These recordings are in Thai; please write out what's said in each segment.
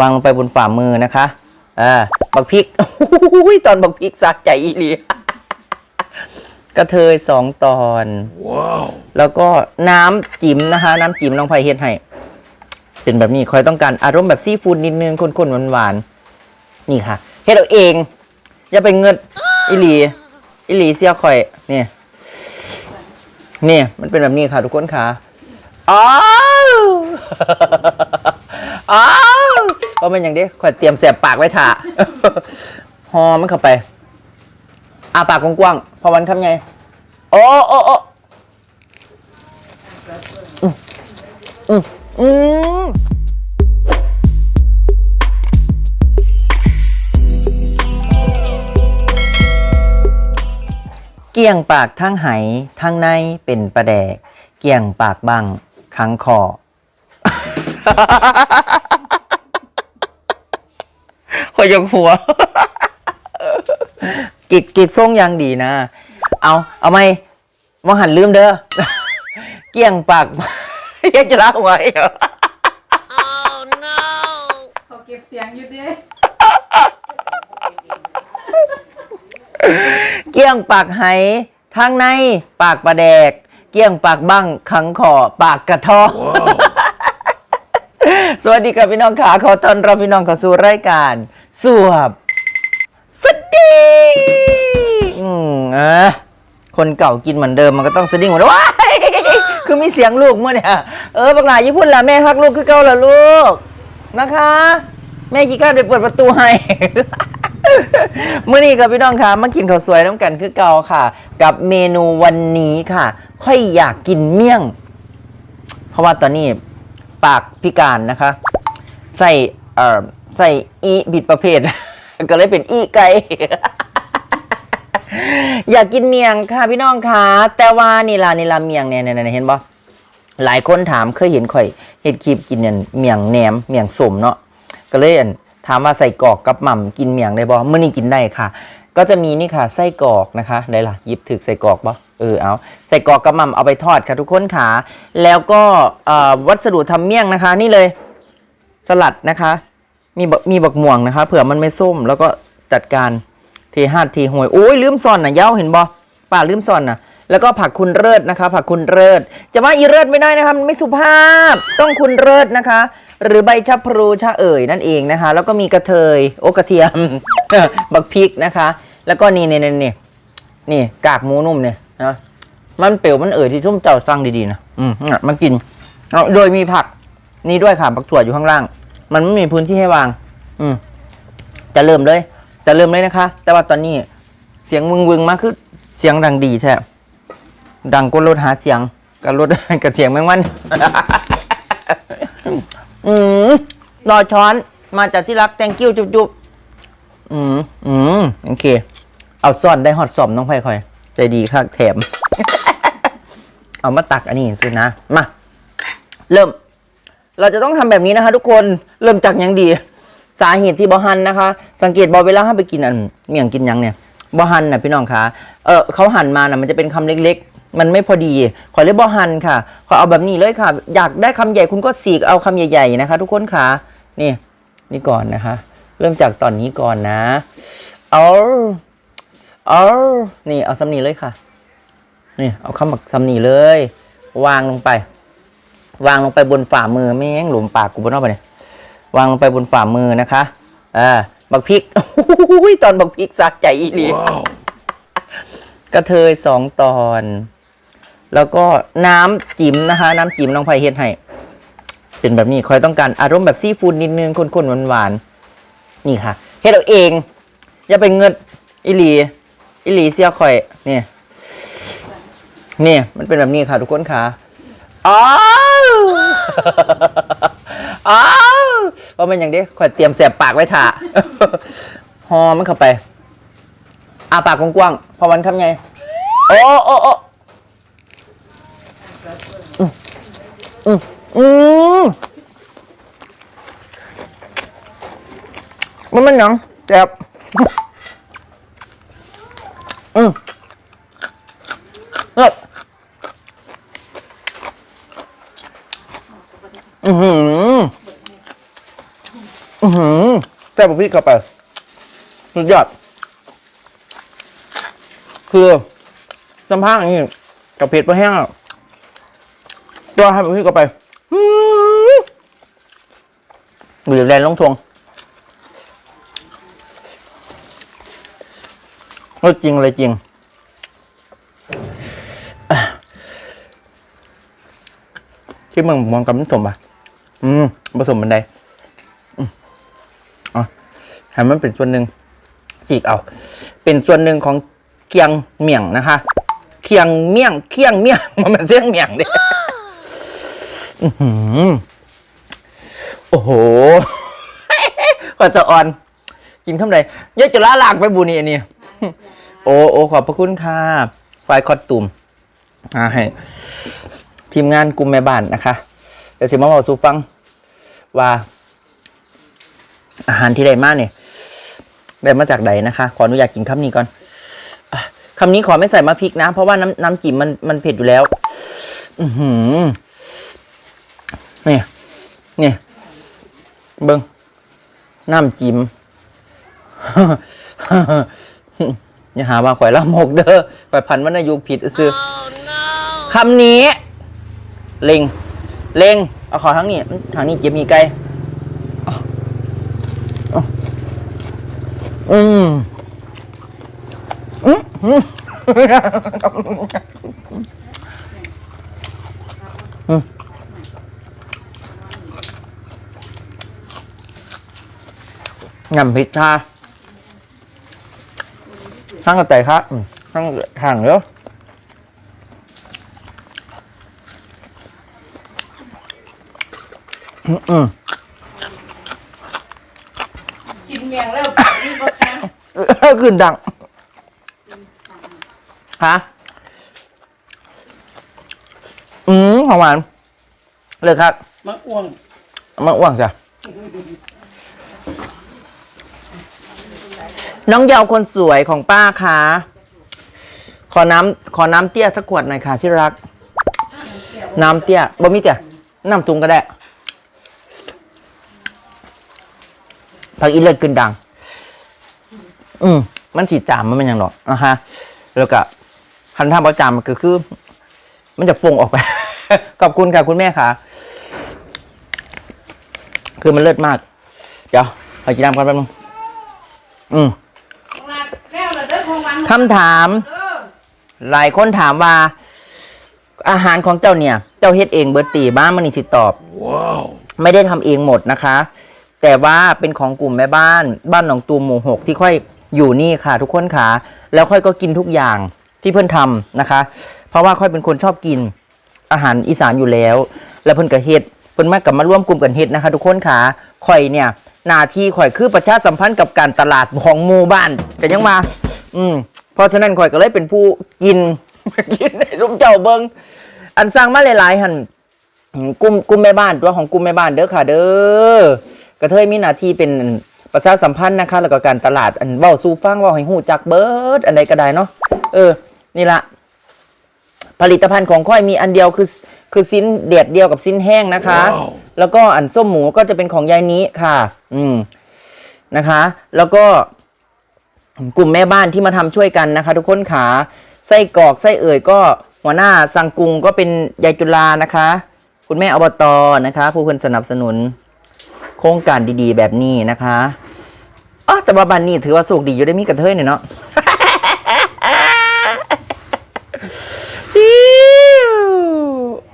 วางลงไปบนฝ่ามือนะคะอ่าบักพริกอุ้ยตอนบักพริกสะใจอีหลีกระเทยสองตอนแล้วก็น้ำจิ้มนะคะ น้ำจิ้มน้องไผ่เฮ็ดให้เป็นแบบนี้คอยต้องการอารมณ์แบบซีฟู้ดนิดนึงข้นๆหวานๆนี่ค่ะเฮ็ดเอาเอง อย่าไปเงิดอิหลีอิหลีเสียข่อยนี่นี่มันเป็นแบบนี้ค่ะทุกคนค่ะอ้าวอ้าว เพราะมันอย่างนี้ข่อยเตรียมแสบปากไว้ถ่าหอมมันเข้าไปอาปากกว้างๆพอวันคำไงโอ้โอ้โอ้อืมอืมเกี่ยงปากทั้งไหทั้งในเป็นประแดก เกี่ยงปากบังขังคอ ขอยกหัวกิกกิกส่งยังดีนะ เอาเอาไหมว่าหันลืมเด้อ เกี่ยงปากยังจะเล่าไว้เหรอเขาเก็บเสียงอยู่ดิเกี่ยงปากไหทางในปากประแดก เกี่ยงปากบั้งขังคอปากกระทอสวัสดีครับพี่น้องขาขอต้อนรับพี่น้องเข้าสู่รายการ สวบสดีอืมเออคนเก่ากินเหมือนเดิมมันก็ต้องสดิ้งเหมือนว้ายคือมีเสียงลูกเมื่อเนี่ยเออบักหลายญี่ปุ่นล่ะแม่ฮักลูกคือเก่าล่ะลูกนะคะ แม่กี่ก้าวไปเปิดประตูให้เมื่อนี้ครับพี่น้องคะมากินข้าวสวยน้ำกันคือเก่าค่ะ กับเมนูวันนี้ค่ะ ค่อยอยากกินเมี่ยง เพราะว่าตอนนี้ปากพิการนะคะ ใส่เอ่อ ใส่อีบิดประเภท ก็เลยเป็นอีไก่ อยากกินเมียงค่ะพี่น้องคะแต่ว่านี่ล่ะนี่ล่ะเมียงเนี่ยเนี่ยเห็นปะหลายคนถามเคยเห็นข่อยเห็ดคลิปกินเนี่ยเมียงแหนมเมียงสมเนาะก็เลยอันถามว่าใส่กอกกับหม่ำกินเมียงได้บ่เมื่อนี้กินได้ค่ะ ก็จะมีนี่ค่ะไส้กอกนะคะได้ล่ะยิบถึกใส่กอกบ่เออเอาใส่กอกกับหม่ำเอาไปทอดค่ะทุกคนค่ะแล้วก็วัสดุทำเมี่ยงนะคะ นี่เลย สลัดนะคะ มีบักมีบักม่วงนะคะเผื่อมันไม่ส้มแล้วก็จัดการเทหาดเทหวยโอ้ยลืมซ่อนนะเย้าเห็นบอป่าลืมซ่อนนะแล้วก็ผักคุณเลิศนะคะ ผักคุณเลิศจะว่าอีเลิศไม่ได้นะคะมันไม่สุภาพต้องคุณเลิศนะคะ หรือใบชะพลูชะเอ่ยนั่นเองนะคะ แล้วก็มีกระเทยโอกระเทียมบักพริกนะคะ แล้วก็นี่นี่นี่นี่นี่กากหมูนุ่มเนี่ยนะมันเปรี้ยวมันเอ่ยที่ทุ่มเจ้าสั่งดีๆนะอืมน่ะมากินโดยมีผักนี่ด้วยค่ะผักถั่วอยู่ข้างล่าง มันไม่มีพื้นที่ให้วาง อืมจะเริ่มเลย จะเริ่มเลยนะคะ แต่ว่าตอนนี้เสียงวึงวึงมากคือเสียงดังดีใช่ดังก็ลดหาเสียงกับลดกับเสียงแมงวันอืมรอช้อนมาจากที่รัก thank you จุ๊บจุ๊บอืมอืมโอเค เอาซ่อนได้ฮอตสอมน้องไผ่คอย ใจดีค่ะแถม เอามาตักอันนี้สินะ มา เริ่ม เราจะต้องทำแบบนี้นะคะ ทุกคนเริ่มจากหยังดี สาเหตุที่บอหันนะคะ สังเกตบอเวลาห้าไปกินอันเมี่ยงกินหยังเนี่ยบอหันนะพี่น้องคะเออเขาหั่นมานะมันจะเป็นคำเล็กๆมันไม่พอดี ขอเลยบอหันค่ะ ขอเอาแบบนี้เลยค่ะ อยากได้คำใหญ่คุณก็สีกเอาคำใหญ่ ๆนะคะ ทุกคนค่ะ นี่ นี่ก่อนนะคะ เริ่มจากตอนนี้ก่อนนะ เอาเอานี่เอาสำนีเลยค่ะ นี่เอาคำบักสำนีเลย วางลงไป วางลงไปบนฝ่ามือไม่งั้นหลุมปากกูบนนอกไปเนี่ยวางลงไปบนฝ่ามือนะคะอ่าบักพริกอุ้ยตอนบักพริกสะใจอีหลีกระเทยสองตอน แล้วก็น้ำจิ้มนะคะ น้ำจิ้มน้องไผ่เฮ็ดให้เป็นแบบนี้คอยต้องการอารมณ์แบบซีฟู้ดนิดนึงข้นๆหวานๆนี่ค่ะเฮ็ดเอาเอง อย่าไปเงิดอิหลีอิหลีเสียข่อยนี่นี่มันเป็นแบบนี้ค่ะทุกคนค่ะ อ้าวอ้าวเพราะมันอย่างนี้ข่อยเตรียมแสบปากไว้ถ่าหอมมันเข้าไปอาปากกว้างๆพอวันคำไงโอ้โอ้โอ้อืมอืมอืมมันมันหยังแสบอืมเลิศ อือหืออือหือแซ่บกว่าพี่กลับไปสุดยอด คือสัมภาษณ์อย่างนี้กับเผ็ดปลาแห้งอะตัวให้พี่กลับไปอื้อแรงลงทวงเออจริงเลยจริงที่มืองมองกับน้ำส้มป่ะ อืมผสมบันไดอืมอ๋อให้มันเป็นส่วนหนึ่งสีกเอา เป็นส่วนหนึ่งของเคียงเมี่ยงนะคะ เคียงเมี่ยง เคียงเมี่ยง มันเป็นเสียงเมี่ยงเด้อื้อหือโอ้โหก็จะอ่อน กินคำใดเยอะจะล้าลากไปบูนี่อันนี้โอ้โอ้ขอบพระคุณค่ะ ไฟคอตตุมอ่าให้ทีมงานกลุ่มแม่บ้านนะคะ เดี๋ยวสิมาบอกสู่ฟัง ว่า อาหารที่ได้มาเนี่ยได้มาจากใดนะคะ ขออนุญาตกินคำนี้ก่อนอะคำนี้ขอไม่ใส่มะพริกนะ เพราะว่าน้ำน้ำจิ้มมันมันเผ็ดอยู่แล้ว อือหือเนี่ยเนี่ยเบิ้งน้ำจิ้มอย่าหาว่าข่อยละหมกเด้อข่อยพันวรรณยุกต์ผิดซื้อคำนี้เล็ง เล็งเอาขอทั้งนี้ทางนี้เจ็บมีไกลเอาเอาอืมอืมอืมอืมยำพิซซ่าทั้งกระต่ายครับทั้งทางเด้อ อืมกินเมียงแล้วนี่บ่คะเออขึ้นดังฮะอืมของหวานเลยครับมะอ้วงมาอ้วงจ้ะน้องเยาวคนสวยของป้าคะขอน้ำขอน้ำเตี้ยสักขวดหน่อยค่ะที่รัก น้ำเตี้ยบ่มีเตี้ยน้ำตุงก็ได้ ผักอีเลิศขึ้นดัง อืมมันฉีดจามมันเป็นอย่างหรอกนะคะแล้วก็คันท่าประจามมันก็คือ มันจะฟงออกไป ขอบคุณค่ะคุณแม่ค่ะ คือมันเลิศมาก เดี๋ยวขอกินน้ำก่อนแป๊บนึงอืมของรักแล้วเหรอเด้อของหวานคำถามเออหลายคนถามว่า อาหารของเจ้าเนี่ย เจ้าเฮ็ดเองเบิร์ตตีบ้านมันนี่สิตอบไม่ได้ทำเองหมดนะคะ แต่ว่าเป็นของกลุ่มแม่บ้านบ้านหนองตูมหมู่หกที่ค่อยอยู่นี่ค่ะ ทุกคนค่ะแล้วค่อยก็กินทุกอย่างที่เพื่อนทำนะคะ เพราะว่าค่อยเป็นคนชอบกินอาหารอีสานอยู่แล้ว แล้วเพิ่อนก็เฮ็ดเพิ่อนมากับมาร่วมกลุ่มกันเฮ็ดนะคะ ทุกคนค่ะข่อยเนี่ยหน้าที่ข่อยคือประชาสัมพันธ์กับการตลาดของหมู่บ้านเป็นยังมา อืม เพราะฉะนั้นข่อยก็เลยเป็นผู้กินกินในซุ้มเจ้าเบิงอันสร้างมาหลายๆหันกลุ่มกลุ่มแม่บ้านตัวของกลุ่มแม่บ้านเด้อค่ะ เด้อ กระเทยมีหน้าที่เป็นประชาสัมพันธ์นะคะแล้วก็การตลาดอันเว้าสู่ฟังเว้าให้ฮู้จักเบิดอันใดก็ได้เนาะเออ นี่ละผลิตภัณฑ์ของค่อยมีอันเดียวคือคือซิ้นเดียดเดียวกับซิ้นแห้งนะคะแล้วก็อันส้มหมูก็จะเป็นของยายนี้ค่ะ อืมนะคะ แล้วก็กลุ่มแม่บ้านที่มาทำช่วยกันนะคะ ทุกคนขาไส้กรอกไส้เอ่ยก็หัวหน้าสังกุงก็เป็นยายจุลานะคะ คุณแม่อบตนะคะ ผู้เพิ่นสนับสนุน โครงการดีๆ แบบนี้นะคะอ๋อแต่ว่าบ้านนี้ถือว่าสุกดีอยู่ได้มีกระเทยเนี่ยเนาะ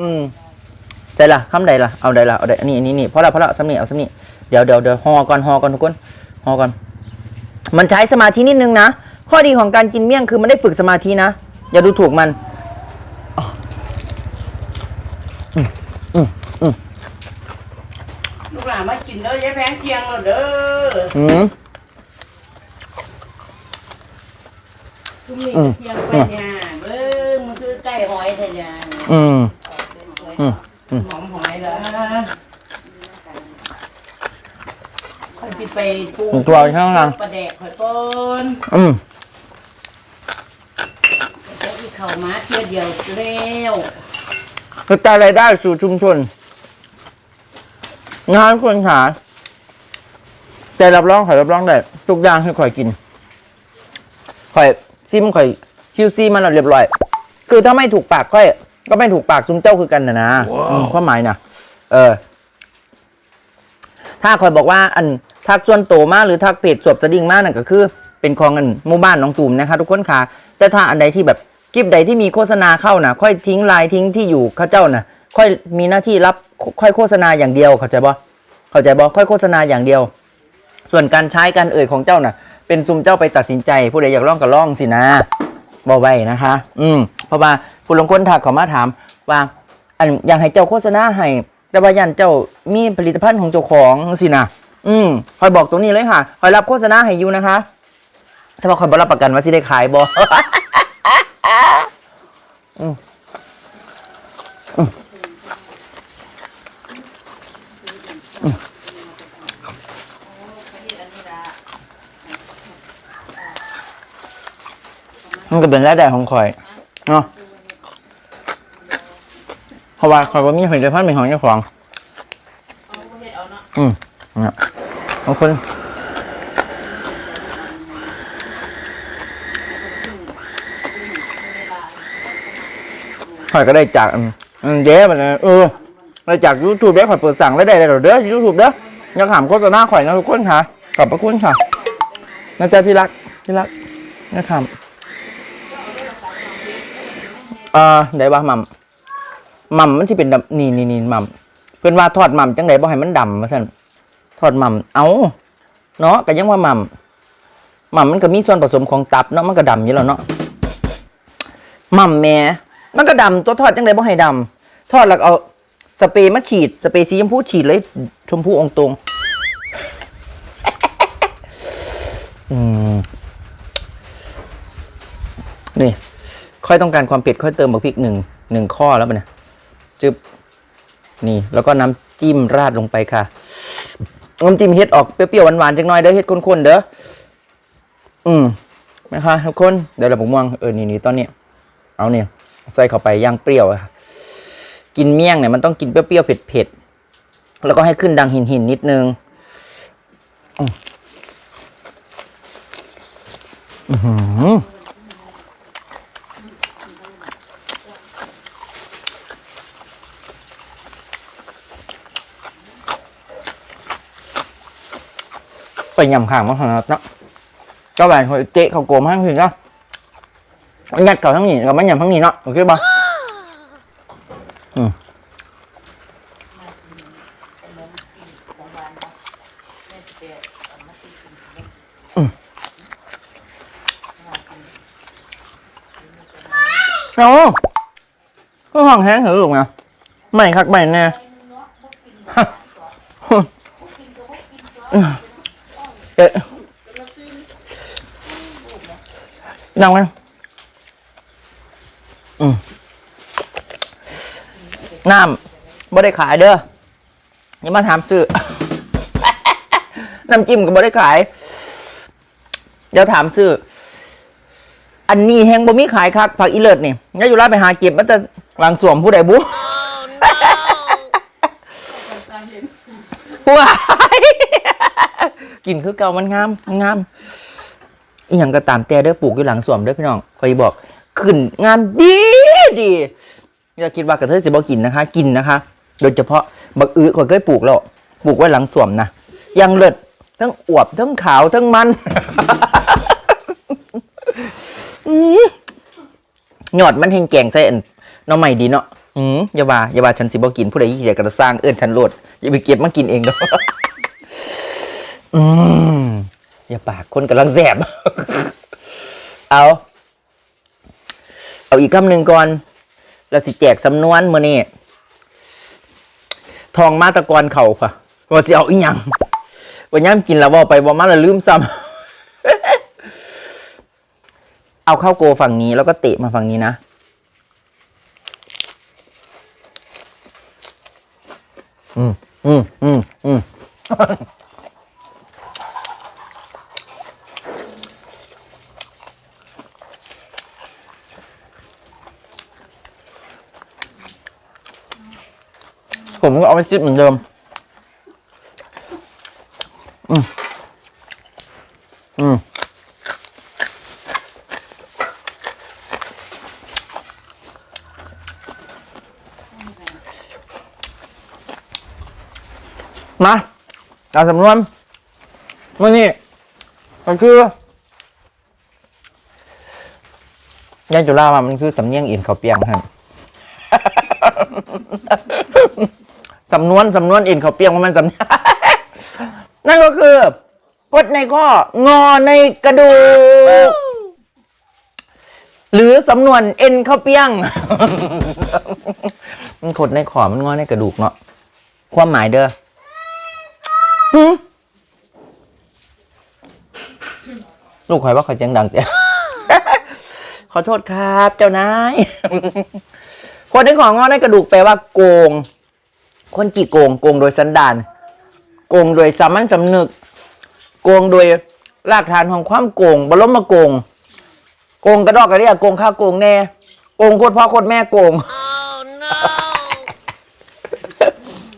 อืมใส่ละคำใดละเอาใดละเอาใดอันนี้อันนี้นี่เพราะละเพราะละสำนีเอาสำนีเดี๋ยวเดี๋ยวเดี๋ยวหอก่อนหอก่อนทุกคนหอก่อน มันใช้สมาธินิดนึงนะ ข้อดีของการกินเมี่ยงคือมันได้ฝึกสมาธินะ อย่าดูถูกมันลู กหลานมากินเด้อยายแพงเทียงแล้วเด้ออืมทุกมื้อเทียงไปเนี่ยเบิ่งมันคือไก่หอยแท้เนี่ยอืมอืมหอมหอยเหรอค่อยสิไปปรุงตัวข้างหลังปลาแดกข่อยก่อนอืมเดี๋ยวอีกเข้ามาเที่ยวเดียวแล้วกระจายรายได้สู่ชุมชน งานคนหาแต่รับรองข่อยรับรองได้ทุกอย่างให้ข่อยกินข่อยซิมข่อยคิวซีมันแล้วเรียบร้อย คือถ้าไม่ถูกปากข่อย ก็ไม่ถูกปากซุมเจ้าคือกันนะนะอืมความหมายนะเออ ถ้าข่อยบอกว่า อันทักส่วนโตวมาหรือทักเพจสวบสดิ้งมานั่นก็คือ เป็นของอันหมู่บ้านน้องตูมนะคะทุกคนค่ะแต่ถ้าอันใดที่แบบคลิปใดที่มีโฆษณาเข้านะค่อยทิ้งไลน์ทิ้งที่อยู่เข้าเจ้านะ ค่อยมีหน้าที่รับค่อยโฆษณาอย่างเดียวเข้าใจบ่เข้าใจบ่ค่อยโฆษณาอย่างเดียว ส่วนการใช้การเอ่ยของเจ้าน่ะ เป็นซุมเจ้าไปตัดสินใจ ผู้ใดอยากร้องก็ร้องสินะบอกไว้นะคะ อืมเพราะว่าผู้ลงคนถักเขามาถามว่าอันอยากให้เจ้าโฆษณาให้แต่ว่ายันเจ้ามีผลิตภัณฑ์ของเจ้าของสินะอืมคอยบอกตรงนี้เลยค่ะคอยรับโฆษณาให้อยู่นะคะ ถ้าว่าคอยบรับประกันว่าสิได้ขายบออืมอืมอื มันก็เป็นรายได้ของคอยเนาะเพราะว่าคอยว่ามีผลิตภัณฑ์เป็นของเจ้าของ อืมเนี่ยบางคนข่อยก็ได้จากอืมอืมเย้มันเออ ได้จากยูทูบเด้อข่อยเปิดสั่งได้ได้เลยเด้อยูทูบเด้ออยังถามโฆษณาข่อยนะทุกคนค่ะ ขอบพระคุณค่ะนะจ๊ะที่รักที่รักนะครับเอ่อได้บ้ามัมมัมมันที่เป็นดำนี่นี่นี่มัมเพื่อนว่าทอดมัมจังไดบ่ให้มันดำมาสั่นทอดหม่ำเอาเนาะก็ยังว่าหม่ำหม่ำมันก็มีส่วนผสมของตับเนาะมันก็ดำอยู่แล้วเนาะหม่ำแหม่มันก็ดำตัวทอดจังไดบ่ให้ดำทอดแล้วก็เอา สเปรย์มาฉีด สเปรย์สีชมพูฉีดเลย ชมพูองตรงนี่ ค่อยต้องการความเผ็ดค่อยเติมบักพริกหนึ่งหนึ่งข้อแล้วปะเนี่ยจึบนี่ แล้วก็น้ำจิ้มราดลงไปค่ะน้ำจิ้มเฮ็ดออกเปรี้ยวๆหวานๆจังหน่อยเด้อเฮ็ดข้นๆเด้ออืมนะคะทุกคนเดี๋ยวเราผมมองเออนี่นี่ตอนนี้ เอาเนี่ยใส่เข้าไปย่างเปรี้ยวอะ กินเมี่ยงเนี่ยมันต้องกินเปรี้ยวๆเผ็ดๆแล้วก็ให้ขึ้นดังหินหินนิดนึงอืมอื้อหือไปยำข้างมาขนาดเนาะเจ้าแหวนเขาเจ๊เขาโกมห้างถึงเนาะยัดเขาทั้งนี้กับมันยำทั้งนี้เนาะโอเคปะอืม เอาก็ห้อง แห้งเหรอลูกนะไม่คักไม่แน่เอ๊ะนั่งไหมอืมน้ำบ่ได้ขายเด้ออย่ามาถามซื้อ น้ำจิ้มก็บ่ได้ขาย เดี๋ยวถามซื้อ อันนี้แหงบ่มีขายครับผักอีเลิศนี่งั้นอยู่ร้านไปหาเก็บมันจะหลังสวมผู้ใดบุว้ายกินคือเก่ามันงามมันงามอีหยังก็ตามแต่เด้อปลูกอยู่หลังสวมเด้อพี่น้องคอยบอกขึ้นงามดีดีอย่าคิดว่ากระเทยสิบ่กินนะคะ กินนะคะ โดยเฉพาะบักอื้อข่อยเคยปลูกแล้วปลูกไว้หลังสวมนะยังเลิศทั้งอวบทั้งขาวทั้งมัน หยอดมันแห้งแกงใส่อันหน้องใหม่ดีเนาะอืมอย่าว่าอย่าว่าฉันสิบ่กินผู้ใดที่อยากจะสร้างเอิ้นฉันโลดอย่าไปเก็บมากินเองเนาะอืมอย่าปากคนกำลังแสบ เอา เอาอีกคำหนึ่งก่อน เราสิแจกสำนวนมื้อนี้ทองมาตะกอนเข่าค่ะว่าสิเอาอีหยังวันย่ำกินแล้วว่าไปว่ามาแล้วลืมซ้ำ เอาเข้าโกฝั่งนี้แล้วก็เตะมาฝั่งนี้นะ อืม อืม อืม อืม ผมก็เอาไปซิปเหมือนเดิม อืมมา ตามสำนวนมื่อนี้ก็คือยายจุฬาว่ามันคือสำเนียงอินเขาวเปียงฮะสำนวนสำนวนอินเขาวเปียงว่ามันสำเนียงนั่นก็คือกดในข้องอในกระดูก หรือสำนวนเอ็นข้าวเปียง มันขดในขอมันงอในกระดูกเนาะความหมายเด้อ ลูกคอยว่าคอยเจียงดังเจ้ขอโทษครับ เจ้านายคนในของงอในกระดูกแปลว่าโกง คนกี่โกง โกงโดยสันดานโกงโดยสามัญสำนึก โกงโดยรากฐานของความโกงบรมมาโกง โกงกระดอกกระเดียโกงข้าวโกงแน่โกงโคตรพ่อโคตรแม่โกง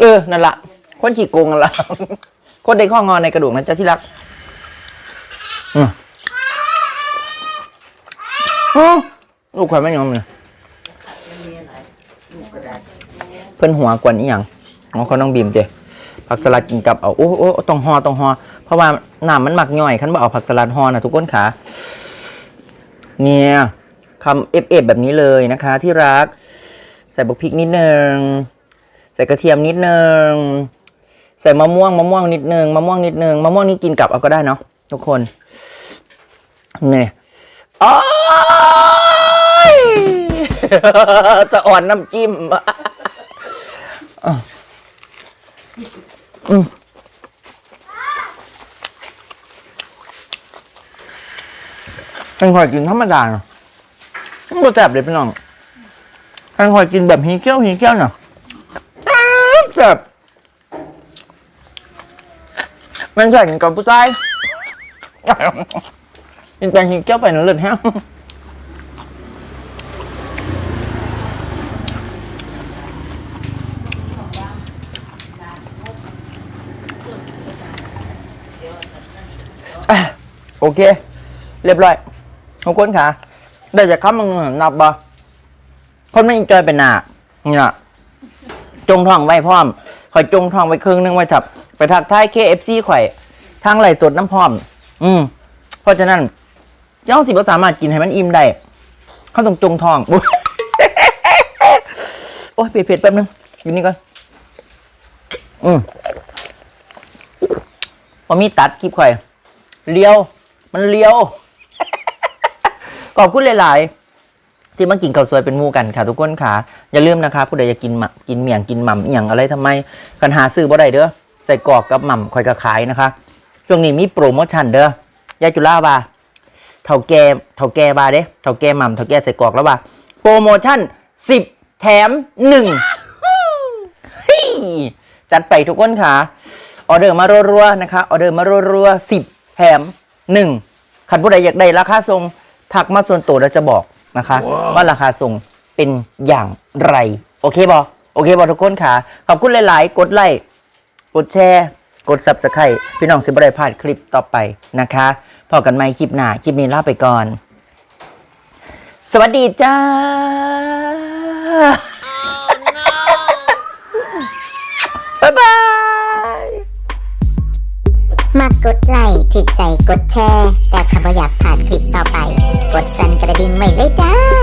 เออนั่นละคนขี่โกงนั่นละ โคนเด็กข้องอนในกระดูกนะจ๊ะที่รักอืมอ้าวลูกใครไม่ยอมเลยเพิ่อนหัวกวนอีหยังอ๋อเขาต้องบีมเจผักสลัดกินกับเอาโอ้โอ้ต้องหอต้องหอเพราะว่าน้ำมันหมักย่อยคันบ่เอาผักสลัดหอนะทุกคนขาเนี่ยคำเอฟเอฟแบบนี้เลยนะคะ ที่รัก ใส่บุกพริกนิดนึง ใส่กระเทียมนิดนึง ใส่มะม่วงมะม่วงนิดนึงมะม่วงนิดนึงมะม่วงนี่กินกับเอาก็ได้เนาะทุกคนเนี่ยโอ้ยสะอ่อนน้ำจิ้มอืมเป็นหอยกินธรรมดาเนาะมันก็แซ่บเลยพี่น้องเป็นหอยกินแบบฮีเกี้ยวฮีเกี้ยวเนาะแซ่บ มันใส่งกับผู้ชายกินแต่ฮีเกี้ยวไปนั่นเลยฮะอะโอเค เรียบร้อยทุกคนค่ะได้จากคำมึงนับบ่คนไม่จอยเป็นหนานี่ล่ะจงท่องไว้พร้อมข่อยจงท่องไว้ครึ่งนึงไว้ทับ ไปทักทาย KFC ข่อย ทางไหลสดน้ำพร้อม อืม เพราะฉะนั้น เจ้าสิบ่สามารถกินให้มันอิ่มได้ เขาต้องจงทองอุ๊ยโอ้ยเผ็ดๆแป๊บนึงอยู่นี่ก่อน อืมพอมีตัดคลิปข่อย เลี้ยว มันเลี้ยว ขอบคุณหลาย ๆที่มากินข้าวสวยเป็นมู่กันค่ะ ทุกคนค่ะ อย่าลืมนะคะผู้ใดอยากกินหม่ำกินเมี่ยงกินหม่ำอหย่างอะไรทำไมกันหาซื้อบ่ได้เด้อ ใส่กรอกกับหม่ำคอยกระขายนะคะ ช่วงนี้มีโปรโมชั่นเด้อยายจุฬาบาเท่าแก่เท่าแก่บาเด้เท่าแก่หม่ำเท่าแก่ใส่กรอกแล้วบาโปรโมชั่นสิบแถมหนึ่งเฮ้ยจัดไปทุกคนค่ะ ออเดอร์มารัวๆนะคะ ออเดอร์มารัวๆสิบแถมหนึ่งคันผู้ใดอยากได้ราคาทรงทักมาส่วนตัวแล้วจะบอกนะคะ ว่าราคาส่งเป็นอย่างไร โอเคบอโอเคบอทุกคนค่ะ ขอบคุณหลาย ๆ กดไลค์ก ดแชร์ กด subscribe พี่น้องสิบได้พลาดคลิปต่อไปนะคะพอกันไหมคลิปหน้า คลิปนี้ลาไปก่อน สวัสดีจ้า บ๊ายบาย มากกดไลค์ถึกใจกดแชร์ แต่ถ้าบ่อยากผ่านคลิปต่อไป กดสั่นกระดิ่งไว้เลย